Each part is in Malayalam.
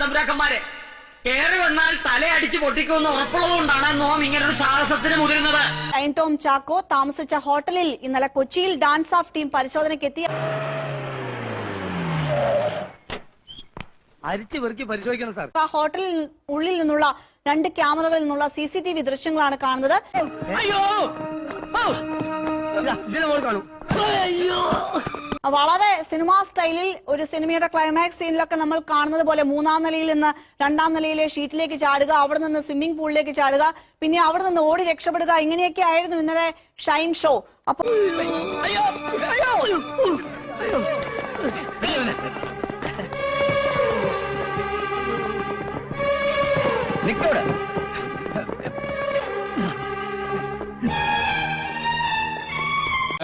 തമ്പുരാക്കന്മാരെ കയറി വന്നാൽ തലയടിച്ച് പൊട്ടിക്കുമെന്ന് ഉറപ്പുള്ളതുകൊണ്ടാണ് നോം ഇങ്ങനൊരു സാഹസത്തിന് മുതിരുന്നത്. ഷൈൻ ടോം ചാക്കോ താമസിച്ച ഹോട്ടലിൽ ഇന്നലെ കൊച്ചിയിൽ ഡാൻസ് ഓഫ് ടീം പരിശോധനയ്ക്കെത്തി അരിച്ചു വെറുക്കി പരിശോധിക്കണം സാർ. ആ ഹോട്ടലിൽ ഉള്ളിൽ നിന്നുള്ള രണ്ട് ക്യാമറകളിൽ നിന്നുള്ള സി സി ടി വി ദൃശ്യങ്ങളാണ് കാണുന്നത്. അയ്യോ! ഇതിനെ മോൾ കാണൂ. വളരെ സിനിമാ സ്റ്റൈലിൽ ഒരു സിനിമയുടെ ക്ലൈമാക്സ് സീനിലൊക്കെ നമ്മൾ കാണുന്നത് പോലെ മൂന്നാം നിലയിൽ നിന്ന് രണ്ടാം നിലയിലെ ഷീറ്റിലേക്ക് ചാടുക അവിടെ നിന്ന് സ്വിമ്മിംഗ് പൂളിലേക്ക് ചാടുക പിന്നെ അവിടെ നിന്ന് ഓടി രക്ഷപ്പെടുക ഇങ്ങനെയൊക്കെ ആയിരുന്നു ഇന്നലെ ഷൈൻ ഷോ. അപ്പൊ നിക്കോടെ.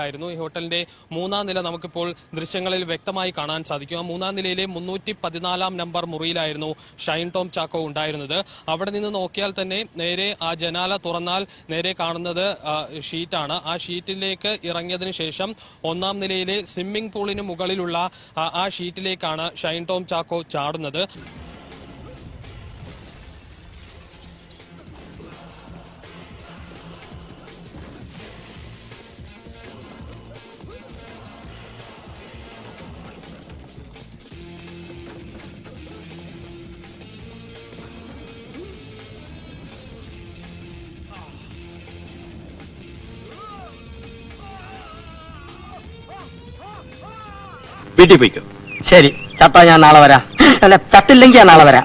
ആയിരുന്നു ഈ ഹോട്ടലിന്റെ മൂന്നാം നില നമുക്കിപ്പോൾ ദൃശ്യങ്ങളിൽ വ്യക്തമായി കാണാൻ സാധിക്കും. ആ മൂന്നാം നിലയിലെ മുന്നൂറ്റി പതിനാലാം നമ്പർ മുറിയിലായിരുന്നു ഷൈൻ ടോം ചാക്കോ ഉണ്ടായിരുന്നത്. അവിടെ നിന്ന് നോക്കിയാൽ തന്നെ നേരെ ആ ജനാല തുറന്നാൽ നേരെ കാണുന്നത് ഷീറ്റാണ്. ആ ഷീറ്റിലേക്ക് ഇറങ്ങിയതിനു ശേഷം ഒന്നാം നിലയിലെ സ്വിമ്മിംഗ് പൂളിന് മുകളിലുള്ള ആ ഷീറ്റിലേക്കാണ് ഷൈൻ ടോം ചാക്കോ ചാടുന്നത്. വീട്ടിൽ പോയിക്കോ ശരി ചത്താ ഞാൻ നാളെ വരാം. അല്ല ചത്തില്ലെങ്കിൽ ഞാൻ നാളെ വരാം.